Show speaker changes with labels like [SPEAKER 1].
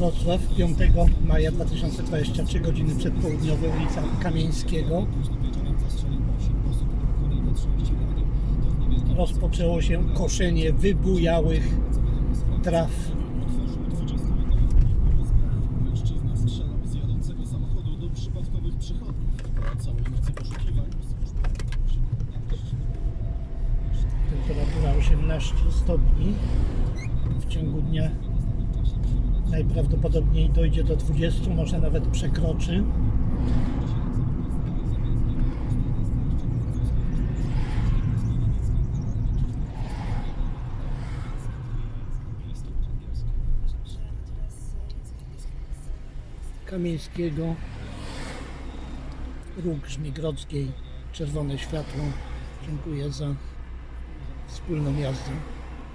[SPEAKER 1] Wrocław 5 maja 2023 godziny przedpołudniowe ulica Kamieńskiego. Rozpoczęło się koszenie wybujałych traw. Temperatura 18 stopni. W ciągu dnia najprawdopodobniej dojdzie do 20, może nawet przekroczy. Kamieńskiego, Róg Żmigrodzkiej, czerwone światło. Dziękuję za wspólną jazdę.